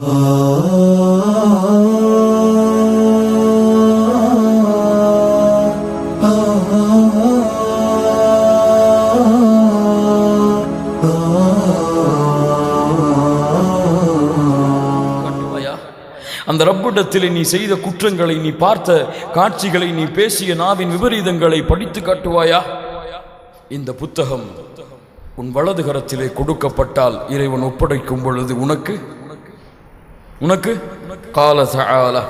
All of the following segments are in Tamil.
அந்த ரப்பிடத்தில் நீ செய்த குற்றங்களை நீ பார்த்த காட்சிகளை நீ பேசிய நாவின் விபரீதங்களை படித்து காட்டுவாயா இந்த புத்தகம் உன் வலது கரத்திலே கொடுக்கப்பட்டால் இறைவன் ஒப்படைக்கும் பொழுது உனக்கு உனக்கு قال تعالى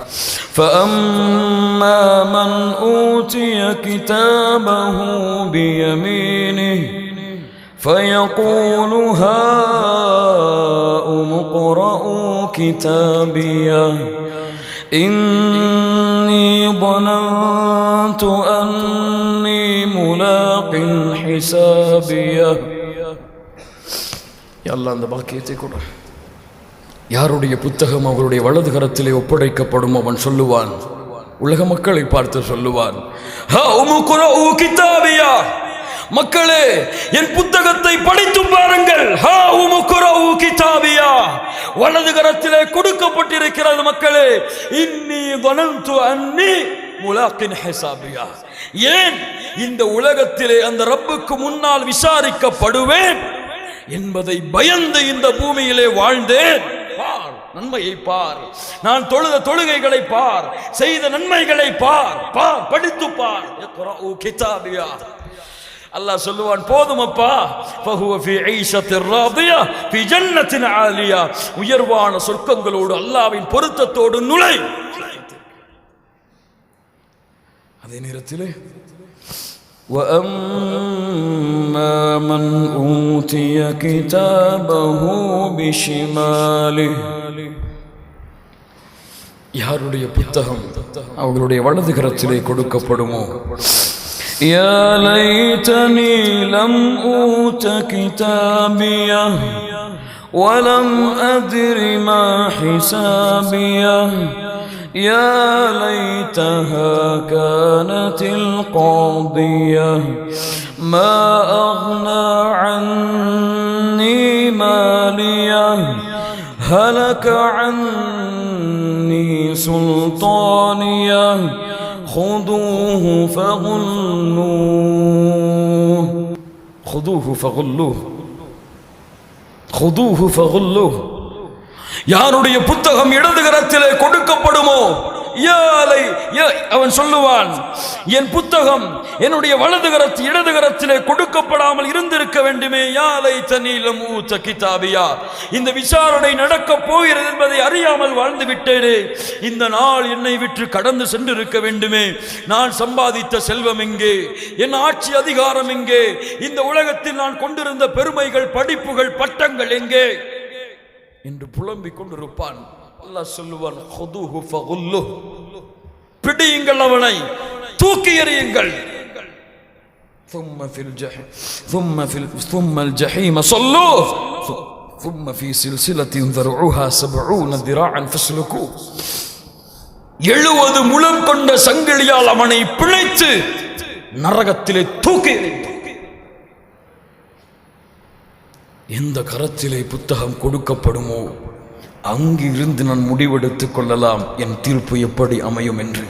فأما من أوتي كتابه بيمينه فيقول هاؤم اقرءوا كتابيه إني ظننت أني ملاق حسابيه يلا அந்த பாக்கியத்தை கொடு யாருடைய புத்தகம் அவருடைய வலது கரத்திலே ஒப்படைக்கப்படும் அவன் சொல்லுவான். உலக மக்களை பார்த்து சொல்லுவான். "ஹா மக்களே என் புத்தகத்தை படித்து பாருங்கள். "ஹா வலது கரத்திலே கொடுக்கப்பட்டிருக்கிறது மக்களே இன்னி வனந்து அன்னி முலாக்கின் ஹிசாபியா. ஏன் இந்த உலகத்திலே அந்த ரப்புக்கு முன்னால் விசாரிக்கப்படுவேன்? என்பதை பயந்து இந்த பூமியிலே வாழ்ந்தேன். நன்மையை பார் நான் தொழுத தொழுகைகளை பார் செய்த நன்மைகளை பார் பார் படித்து பார் இக்ரஉ கிதாபியா அல்லாஹ் சொல்லுவான் போதும் அப்பா ஃபஹுவ ஃபீ ஈஷத்திர் ராதியா ஃபீ ஜன்னத்தின் ஆலியா உயர்வான சொர்க்கங்களோடு அல்லாஹ்வின் பொருத்தத்தோடு நுழை அதே நேரத்திலே وأما من أوتي كتابه بشماله யாருடைய புத்தகம் அவர்களுடைய வலது கரத்திலே கொடுக்கப்படுமோ يا ليتني لم أوت كتابيه ولم أدر ما حسابيه يا ليتها كانت القاضية ما أغنى عني ماليه هلك عني سلطانيه خذوه فغلوه خذوه فغلوه خذوه فغلوه யாருடைய புத்தகம் இடது கரத்திலே கொடுக்கப்படுமோ யாலை அவன் சொல்லுவான் என் புத்தகம் என்னுடைய வலது கரத்து இடது கரத்திலே கொடுக்கப்படாமல் இருந்திருக்க வேண்டுமே. யாலை தனீலம் ஊத்த கிதாபியா. இந்த விசாரணை நடக்கப் போகிறது என்பதை அறியாமல் வாழ்ந்து விட்டேனே. இந்த நாள் என்னை விற்று கடந்து சென்றிருக்க வேண்டுமே. நான் சம்பாதித்த செல்வம் எங்கே? என் ஆட்சி அதிகாரம் எங்கே? இந்த உலகத்தில் நான் கொண்டிருந்த பெருமைகள் படிப்புகள் பட்டங்கள் எங்கே? என்று புலம்பிக் கொண்டிருப்பான். அல்லாஹ் சொல்லுவான் "ஹுதுஹு ஃபகுல்லுஹ்." பிடியுங்கள் அவனை தூக்கி எறியுங்கள் ثم في الجحيم ثم في ال- ثم الجحيم صلوه ث- ثم في سلسلة ذرعها سبعون ذراعا فاسلكوه எழுவது முழம் கொண்ட சங்கிலியால் அவனை பிழைத்து நரகத்திலே தூக்கி எறியுங்கள். எந்த கரத்திலே புத்தகம் கொடுக்கப்படுமோ அங்கிருந்து நான் முடிவெடுத்துக் கொள்ளலாம். என் தீர்ப்பு எப்படி அமையும் என்று.